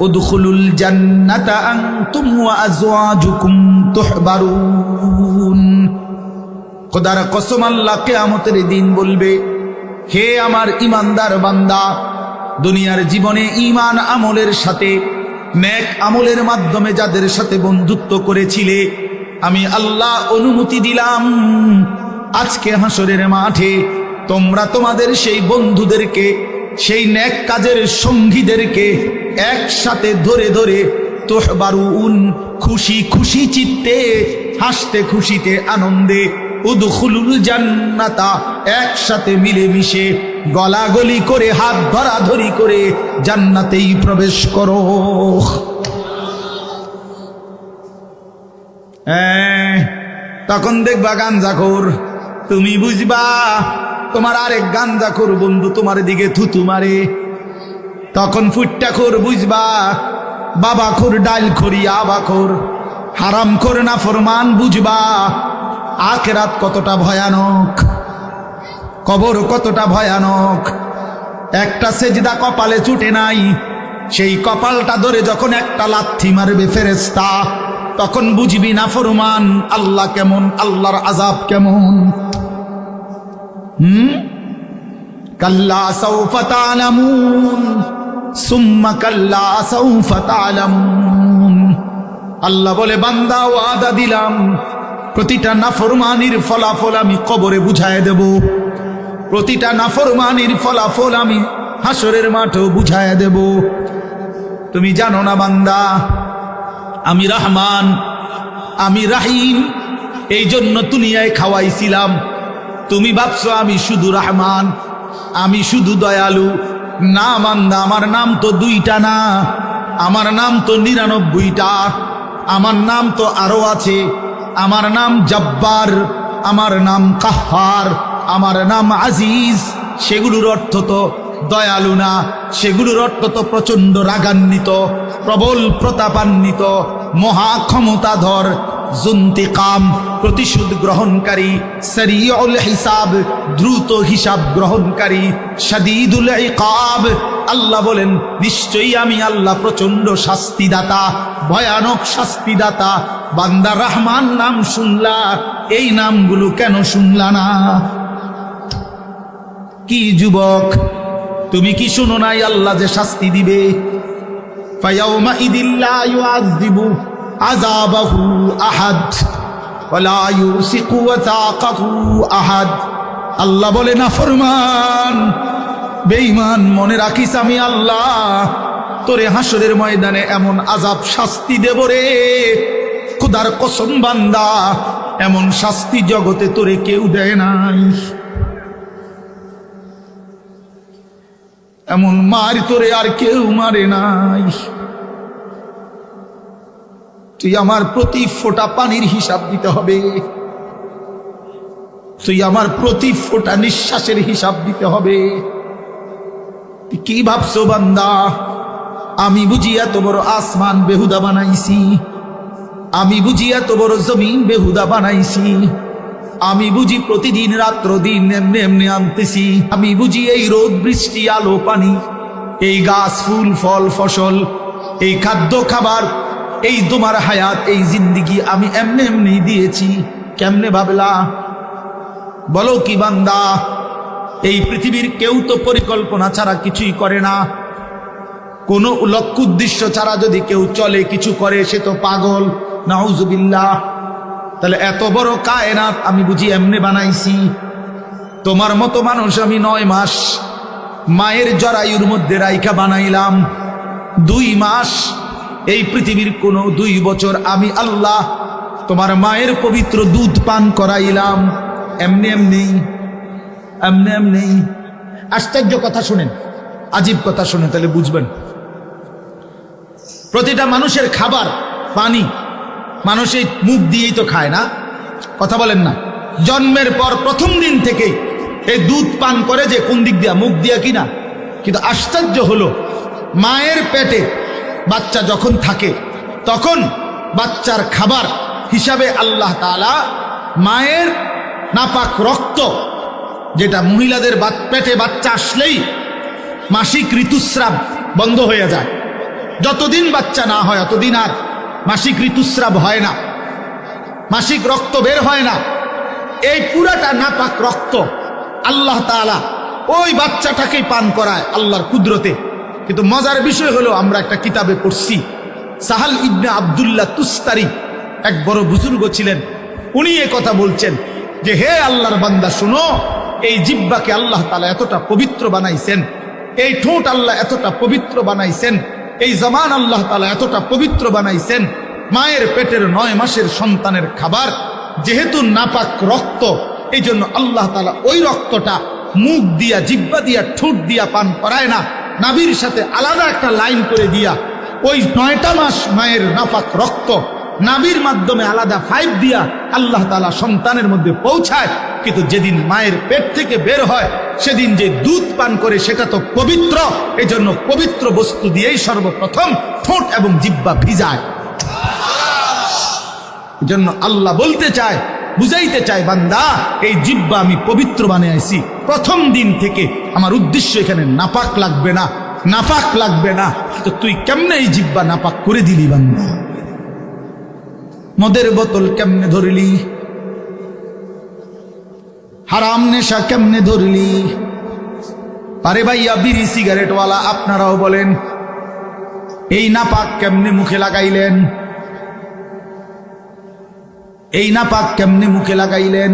উদখুলুল জান্নাতা আনতুম ওয়া আজওয়াজুকুম তুহবারুন। খোদার কসম আল্লাহ কেয়ামতের দিন বলবে, হে আমার ইমানদার বান্দা, দুনিয়ার জীবনে ইমান আমলের সাথে ন্যাক আমলের মাধ্যমে যাদের সাথে বন্ধুত্ব করেছিলে, আমি আল্লাহ অনুমতি দিলাম, আজকে হাসরের মাঠে তোমরা তোমাদের সেই বন্ধুদেরকে সেই ন্যাক কাজের সঙ্গীদেরকে একসাথে ধরে ধরে তোহবারুন খুশি খুশি চিত্তে হাসতে খুশিতে আনন্দে উদখুলুল জান্নাতা একসাথে মিলেমিশে গলাগলি করে হাত ধরাধরি করে জান্নাতেই প্রবেশ করো। হ্যাঁ, তখন দেখবা গান গাঞ্জাখোর তুমি বুঝবা তোমার আরেক গাঞ্জাখোর বন্ধু তোমার দিকে থুতু মারে। তখন ফুটটাখোর বুঝবা, বাবা খোর ডাল খড়ি, আবা খোর। হারাম খোর না ফরমান বুঝবা, আখেরাত কতটা ভয়ানক, কবর কতটা ভয়ানক। একটা সেজদা কপালে চুটে নাই, সেই কপালটা ধরে যখন একটা লাথি মারবে ফেরেস্তা তখন বুঝবি না ফরমান, আল্লাহ কেমন, আল্লাহর আজাব কেমন। হুম? কাল্লা সৌফা সুম্মা কাল্লা সৌফা আল্লাহ বলে, বান্দা, ওয়াদা দিলাম, প্রতিটা নাফরমানির ফলাফল আমি কবরে বুঝায় দেব। প্রতিটা নাফরমানির ফলাফল আমি হাসরের মাঠেও বুঝায় দেব। তুমি জানো না, বান্দা, আমি রহমান, আমি রাহিম এই জন্য দুনিয়ায় খাওয়াইছিলাম। তুমি ভাবছ আমি শুধু রহমান, আমি শুধু দয়ালু। না মান্দা, আমার নাম তো দুইটা না, আমার নাম তো নিরানব্বইটা, আমার নাম তো আরও আছে। আমার নাম জব্বার, আমার নাম কাহার, আমার নাম আজিজ। সেগুলোর অর্থ তো দয়ালু না, সেগুলোর অর্থ তো প্রচণ্ড রাগান্বিত, প্রবল প্রতাপান্বিত, মহা ক্ষমতাধর। জুন্তিকাম, প্রতিশোধ গ্রহণকারী সরিউল হিসাব, দ্রুত হিসাব গ্রহণকারী সাদিদুল ইকাব। আল্লাহ বলেন, নিশ্চয়ই আমি আল্লাহ প্রচণ্ড শাস্তিদাতা, ভয়ানক শাস্তিদাতা। বান্দার রহমান নাম শুনলা, এই নামগুলো কেন শুনলা না? কি যুবক, তুমি কি শুনো নাই আল্লাহ যে শাস্তি দিবে? ফায়াউমা ইদিল্লা ইউআযযিবু আযাবাহু আহাদ ওয়ালা ইউসিকু ওয়াতাকাহু আহাদ। আল্লাহ বলে, না, ফরমান, বেঈমান, মনে রাখিস আমি আল্লাহ, তোরে হাসরের ময়দানে এমন আজাব শাস্তি দেব রে। খুদার কসম বান্দা, এমন শাস্তি জগতে তোরে কেউ দেয় নাই। এমন মার তোরে আর কেউ মারে নাই। তুই আমার প্রতি ফোঁটা পানির হিসাব দিতে হবে। তুই আমার প্রতি ফোঁটা নিঃশ্বাসের হিসাব দিতে হবে। কি ভাবছ, বান্দা? আমি বুঝি এত বড় আসমান বেহুদা বানাইছি। আমি বুঝি এত বড় জমিন বেহুদা বানাইছি। আমি বুঝি প্রতিদিন, রাত্র, দিন, এমনি এমনি আনতেছি। আমি বুঝি এই রোদ, বৃষ্টি, আলো, পানি, এই গাছ, ফুল, ফল, ফসল, এই খাদ্য, খাবার এই তোমার হায়াত, এই জিন্দিগি আমি এমনি এমনি দিয়েছি। কেমনে ভাবলা? বলো কি বান্দা, এই পৃথিবীর কেউ তো পরিকল্পনা ছাড়া কিছুই করে না। কোনো লক্ষ্য উদ্দেশ্য ছাড়া যদি কেউ চলে, কিছু করে, সে তো পাগল। নাউজুবিল্লাহ। তাহলে এত বড় কায়নাত আমি বুঝি এমনি বানাইছি। তোমার মতো মানুষ আমি নয় মাস মায়ের জরায়ুর মধ্যে রাইখা বানাইলাম। দুই মাস এই পৃথিবীর কোনো দুই বছর আমি আল্লাহ তোমার মায়ের পবিত্র দুধ পান করাইলাম। এমনি এমনি এমনি এমনি। আশ্চর্য কথা শুনেন, আজীব কথা শুনেন, তাহলে বুঝবেন। প্রতিটা মানুষের খাবার পানি, মানুষ এই মুখ দিয়েই তো খায় না। কথা বলেন না। জন্মের পর প্রথম দিন থেকে এই দুধ পান করে যে কোন দিক দিয়া মুখ দিয়া কিনা। কিন্তু আশ্চর্য হলো, মায়ের পেটে বাচ্চা যখন থাকে, তখন বাচ্চার খাবার হিসাবে আল্লাহ তালা মায়ের নাপাক রক্ত, যেটা মহিলাদের পেটে বাচ্চা আসলেই মাসিক ঋতুস্রাব বন্ধ হয়ে যায়। যতদিন বাচ্চা না হয়, অতদিন আর মাসিক ঋতুস্রাব হয় না, মাসিক রক্ত বের হয় না। এই পুরাটা নাপাক রক্ত আল্লাহ তাআলা ওই বাচ্চাটাকেই পান করায় আল্লাহর কুদরতে। কিন্তু মজার বিষয় হলো, আমরা একটা কিতাবে পড়ছি। সাহাল ইবনে আবদুল্লাহ তুস্তারি, এক বড় বুজুর্গ ছিলেন। উনি এ কথা বলছেন যে, হে আল্লাহর বান্দা, শুনো, এই জিব্বাকে আল্লাহ তালা এতটা পবিত্র বানাইছেন, এই ঠোঁট আল্লাহ এতটা পবিত্র বানাইছেন, এই জমান আল্লাহ তালা এতটা পবিত্র বানাইছেন, মায়ের পেটের নয় মাসের সন্তানের খাবার, যেহেতু নাপাক রক্ত এই জন্য আল্লাহ তালা ওই রক্তটা মুখ দিয়া, জিব্বা দিয়া, ঠোঁট দিয়া পান করায় না। নাভির সাথে আলাদা একটা লাইন করে দিয়া ওই নয়টা মাস মায়ের নাফাক রক্ত নাভির মাধ্যমে আলাদা ফাইভ দিয়া আল্লাহ তালা সন্তানের মধ্যে পৌঁছায়। কিন্তু যেদিন মায়ের পেট থেকে বের হয়, সেদিন যে দুধ পান করে সেটা তো পবিত্র। এজন্য পবিত্র বস্তু দিয়েই সর্বপ্রথম ঠোঁট এবং জিব্বা ভিজায়। জন্য আল্লাহ বলতে চায় বুঝাইতে চায় বান্দা, এই জিব্বা আমি পবিত্র বানিয়েছি প্রথম দিন থেকে আমার উদ্দেশ্য এখানে নাপাক লাগবে না, নাপাক লাগবে না। তো তুই কেমনে এই জিব্বা নাপাক করে দিলি বান্দা? মদের বোতল কেমনে ধরলি? হারাম নেশা কেমনে ধরলি? আরে ভাইয়া, বিড়ি সিগারেটওয়ালা, আপনারাও বলেন, এই নাপাক কেমনে মুখে লাগাইলেন? এই নাপাক কেমনে মুখে লাগাইলেন?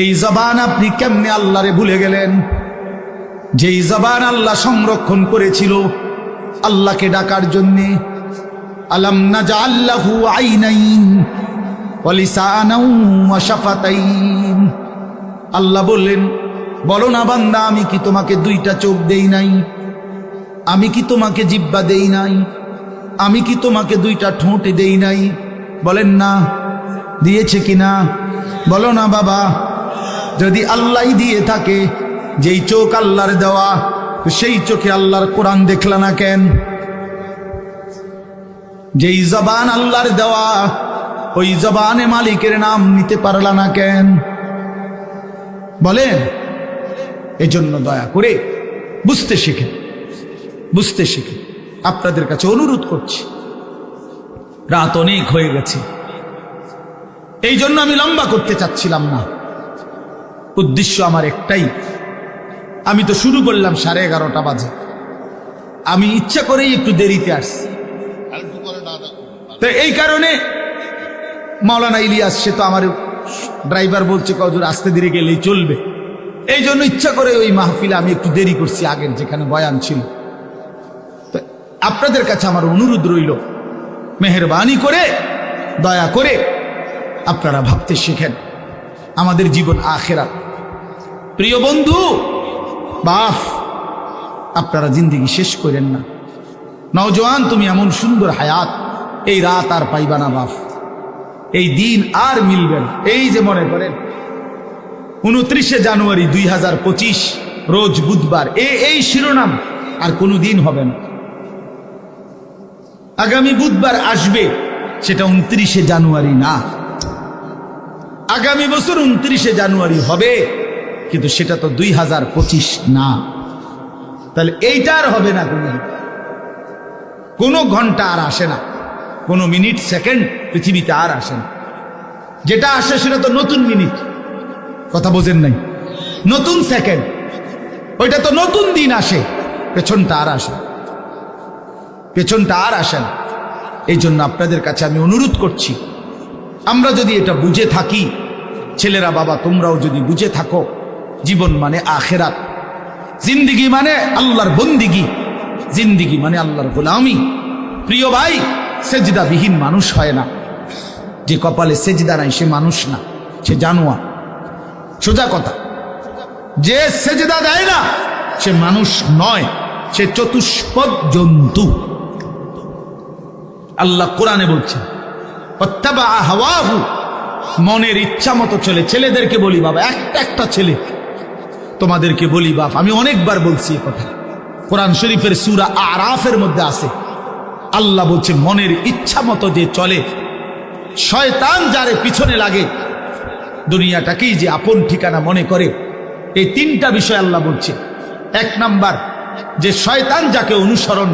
এই জবান আপনি কেমনে আল্লাহরে ভুলে গেলেন? যেই জবান আল্লাহ সংরক্ষণ করেছিল, আল্লাহকে ডাকার জন্যে। আলাম নাজা আল্লাহু আইনাইন আল্লাহ বললেন, বলো না বান্দা, আমি কি তোমাকে দুইটা চোখ দেই নাই? আমি কি তোমাকে জিব্বা দেই নাই? আমি কি তোমাকে দুইটা ঠোঁটে দেই নাই? বলেন না, দিয়েছে কি না বলো না বাবা, যদি আল্লাহ দিয়ে থাকে, যেই চোখ আল্লাহর দেওয়া, সেই চোখে আল্লাহর কোরআন দেখলা না কেন? যেই জবান আল্লাহর দেওয়া, ওই জবানে মালিকের নাম নিতে পারলা না কেন? বলেন, এজন্য দয়া করে বুঝতে শিখে বুঝতে শিখে আপনাদের কাছে অনুরোধ করছি। রাত অনেক হয়ে গেছে। এই জন্য আমি লম্বা করতে চাচ্ছিলাম না। উদ্দেশ্য আমার একটাই। আমি তো শুরু করলাম সাড়ে এগারোটা বাজে। আমি ইচ্ছা করেই একটু দেরিতে আসছি। তো এই কারণে মাওলানা ইলিয়াস, সে তো আমার ড্রাইভার বলছে কজুর আসতে ধীরে গেলেই চলবে। এই জন্য ইচ্ছা করে ওই মাহফিলে আমি একটু দেরি করছি আগের যেখানে বয়ান ছিল। তো আপনাদের কাছে আমার অনুরোধ রইল মেহরবানি করে, দয়া করে আপনারা ভাবতে শেখেন আমাদের জীবন আখেরা প্রিয় বন্ধু, বাফ, আপনারা জিন্দিগি শেষ করেন না। নওজোয়ান, তুমি এমন সুন্দর হায়াত, এই রাত আর পাইবা না বাফ। এই দিন আর মিলবেন এই যে মনে করেন, উনত্রিশে জানুয়ারি দুই হাজার পঁচিশ, রোজ বুধবার, এ এই শিরোনাম আর কোনো দিন হবে না। আগামী বুধবার আসবে, সেটা উনত্রিশে জানুয়ারি না। আগামী বছর উনত্রিশে জানুয়ারি হবে, কিন্তু সেটা তো দুই হাজার পঁচিশ না। তাহলে এইটা আর হবে না কোনো কোনো ঘণ্টা আর আসে না। কোনো মিনিট, সেকেন্ড পৃথিবীতে আর আসে না। যেটা আসে সেটা তো নতুন মিনিট। কথা বোঝেন নাই? নতুন সেকেন্ড। ওইটা তো নতুন দিন আসে, পেছনটা আর আসে। পেছনটা আর আসে না। এই জন্য আপনাদের কাছে আমি অনুরোধ করছি, আমরা যদি এটা বুঝে থাকি, ছেলেরা বাবা তোমরাও যদি বুঝে থাকো, জীবন মানে আখেরাত। জিন্দিগি মানে আল্লাহর বন্দিগি। জিন্দিগি মানে আল্লাহর গোলামি। প্রিয় ভাই, সেজদাবিহীন মানুষ হয় না। যে কপালে সেজদা নাই, সে মানুষ না, সে জানোয়া সোজা কথা, যে সেজদা দেয় না, সে মানুষ নয়, সে চতুষ্পদ জন্তু। আল্লাহ কোরআনে বলছেন মনের ইচ্ছা মতো চলে। ছেলেদেরকে বলি, বাবা, একটা একটা ছেলে। তোমাদেরকে বলি, বাপ, আমি অনেকবার বলছি এ কথা। কোরআন শরীফের সুরা আরাফের মধ্যে আছে। আল্লাহ বলছে মনের ইচ্ছা মতো যে চলে, শয়তান যারে পিছনে লাগে, দুনিয়াটাকেই যে আপন ঠিকানা মনে করে, এই তিনটা বিষয় আল্লাহ বলছে এক নাম্বার, যে শয়তান যাকে অনুসরণ